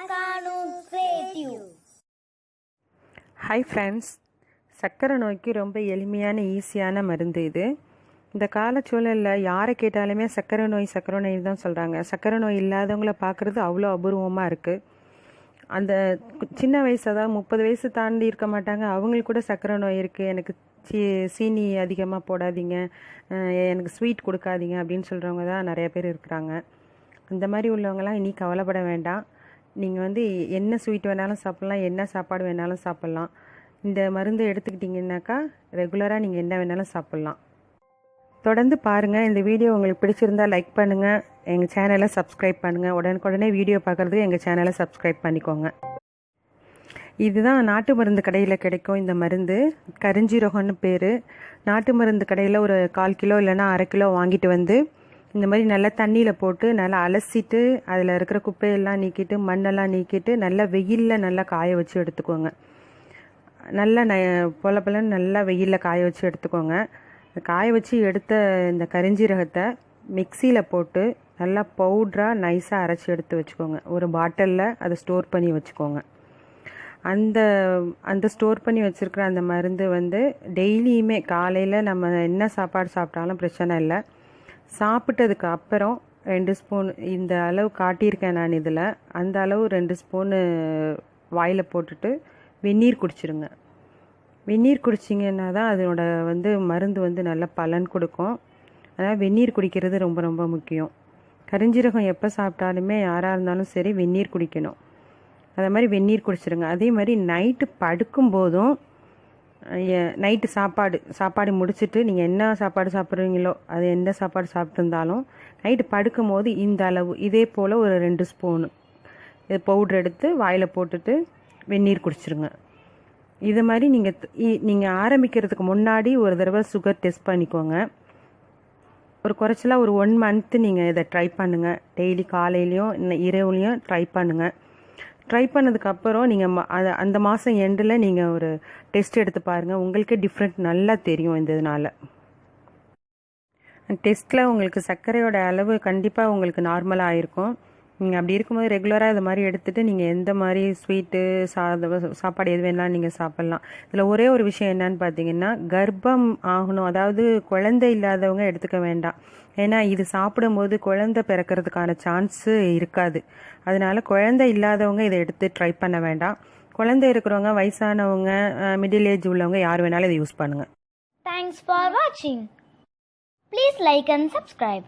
அக்கானு creative hi friends சர்க்கரை நோய்க்கு ரொம்ப எளிமையான ஈஸியான மருந்து இது. இந்த காலச்சூழலில் யாரை கேட்டாலுமே சர்க்கரை நோய் சர்க்கரை நோய் தான் சொல்கிறாங்க சர்க்கரை நோய் இல்லாதவங்கள பார்க்குறது அவ்வளோ அபூர்வமாக இருக்குது அந்த சின்ன வயசு அதாவது முப்பது வயசு தாண்டி இருக்க மாட்டாங்க. அவங்களுக்கு கூட சர்க்கரை நோய் இருக்குது எனக்கு சீ சீனி அதிகமாக போடாதீங்க. எனக்கு ஸ்வீட் கொடுக்காதீங்க அப்படின்னு சொல்கிறவங்க தான் நிறைய பேர் இருக்கிறாங்க. இந்த மாதிரி உள்ளவங்களாம் இனி கவலைப்பட வேண்டாம். நீங்கள் வந்து என்ன ஸ்வீட் வேணாலும் சாப்பிட்லாம் என்ன சாப்பாடு வேணாலும் சாப்பிட்லாம். இந்த மருந்து எடுத்துக்கிட்டிங்கன்னாக்கா ரெகுலராக நீங்கள் என்ன வேணாலும் சாப்பிட்லாம். தொடர்ந்து பாருங்கள் இந்த வீடியோ உங்களுக்கு பிடிச்சிருந்தா லைக் பண்ணுங்கள் எங்கள் சேனலை சப்ஸ்கிரைப் பண்ணுங்கள் உடனுக்குடனே வீடியோ பார்க்குறதுக்கு எங்கள் சேனலை சப்ஸ்கிரைப் பண்ணிக்கோங்க. இதுதான் நாட்டு மருந்து கடையில் கிடைக்கும் இந்த மருந்து. கரிஞ்சீரகம்னு பேர். நாட்டு மருந்து கடையில் ஒரு கால் கிலோ இல்லைன்னா அரை கிலோ வாங்கிட்டு வந்து இந்த மாதிரி நல்லா தண்ணியில் போட்டு நல்லா அலசிட்டு அதில் இருக்கிற குப்பையெல்லாம் நீக்கிட்டு மண்ணெல்லாம் நீக்கிட்டு நல்லா வெயிலில் நல்லா காய வச்சு எடுத்துக்கோங்க. நல்லா ந பொல பொலன்னு நல்லா வெயிலில் காய வச்சு எடுத்துக்கோங்க. காய வச்சு எடுத்த இந்த கரிஞ்சீரகத்தை மிக்சியில் போட்டு நல்லா பவுட்ராக நைஸாக அரைச்சி எடுத்து வச்சுக்கோங்க. ஒரு பாட்டிலில் அதை ஸ்டோர் பண்ணி வச்சுக்கோங்க. அந்த அந்த ஸ்டோர் பண்ணி வச்சுருக்கிற அந்த மருந்து வந்து டெய்லியுமே காலையில் நம்ம என்ன சாப்பாடு சாப்பிட்டாலும் பிரச்சனை இல்லை. சாப்பிட்டதுக்கு அப்புறம் ரெண்டு ஸ்பூன் இந்த அளவு காட்டியிருக்கேன் நான் இதில். அந்த அளவு ரெண்டு ஸ்பூனு வாயில் போட்டுட்டு வெந்நீர் குடிச்சிருங்க. வெந்நீர் குடிச்சிங்கன்னா தான் அதனோட வந்து மருந்து வந்து நல்ல பலன் கொடுக்கும். அதனால் வெந்நீர் குடிக்கிறது ரொம்ப ரொம்ப முக்கியம். கரிஞ்சீரகம் எப்போ சாப்பிட்டாலுமே யாராக இருந்தாலும் சரி வெந்நீர் குடிக்கணும். அதே மாதிரி வெந்நீர் குடிச்சிருங்க. அதே மாதிரி நைட்டு படுக்கும்போதும் நைட்டு சாப்பாடு சாப்பாடு முடிச்சுட்டு நீங்கள் என்ன சாப்பாடு சாப்பிட்றீங்களோ அது எந்த சாப்பாடு சாப்பிட்ருந்தாலும் நைட்டு படுக்கும்போது இந்த அளவு இதே போல் ஒரு ரெண்டு ஸ்பூனு. இது பவுட்ரு எடுத்து வாயில் போட்டுட்டு வெந்நீர் குடிச்சிருங்க. இது மாதிரி நீங்கள் நீங்கள் ஆரம்பிக்கிறதுக்கு முன்னாடி ஒரு தடவை சுகர் டெஸ்ட் பண்ணிக்கோங்க. ஒரு குறைச்சலாக ஒரு ஒன் மந்த்து நீங்கள் இதை ட்ரை பண்ணுங்கள் டெய்லி காலையிலையும் இரவுலையும் ட்ரை பண்ணுங்கள் ட்ரை பண்ணதுக்கப்புறம் நீங்கள் அதை அந்த மாதம் எண்டில் நீங்கள் ஒரு டெஸ்ட் எடுத்து பாருங்கள் உங்களுக்கே டிஃப்ரெண்ட் நல்லா தெரியும் இந்த இதனால். டெஸ்ட்டில் உங்களுக்கு சர்க்கரையோட அளவு கண்டிப்பாக உங்களுக்கு நார்மலாக இருக்கும். நீங்கள் அப்படி இருக்கும்போது ரெகுலராக இது மாதிரி எடுத்துகிட்டு நீங்கள் எந்த மாதிரி ஸ்வீட்டு சாதம் சாப்பாடு எது வேணாலும் நீங்கள் சாப்பிட்லாம். இதில் ஒரே ஒரு விஷயம் என்னன்னு பார்த்தீங்கன்னா கர்ப்பம் ஆகணும். அதாவது குழந்தை இல்லாதவங்க எடுத்துக்க வேண்டாம். ஏன்னா இது சாப்பிடும்போது குழந்தை பிறக்கிறதுக்கான சான்ஸு இருக்காது. அதனால் குழந்தை இல்லாதவங்க இதை எடுத்து ட்ரை பண்ண வேண்டாம். குழந்தை இருக்கிறவங்க வயசானவங்க மிடில் ஏஜ் உள்ளவங்க யார் வேணாலும் இதை யூஸ் பண்ணுங்கள் தேங்க்ஸ் ஃபார் வாட்சிங் ப்ளீஸ் லைக் அண்ட் சப்ஸ்கிரைப்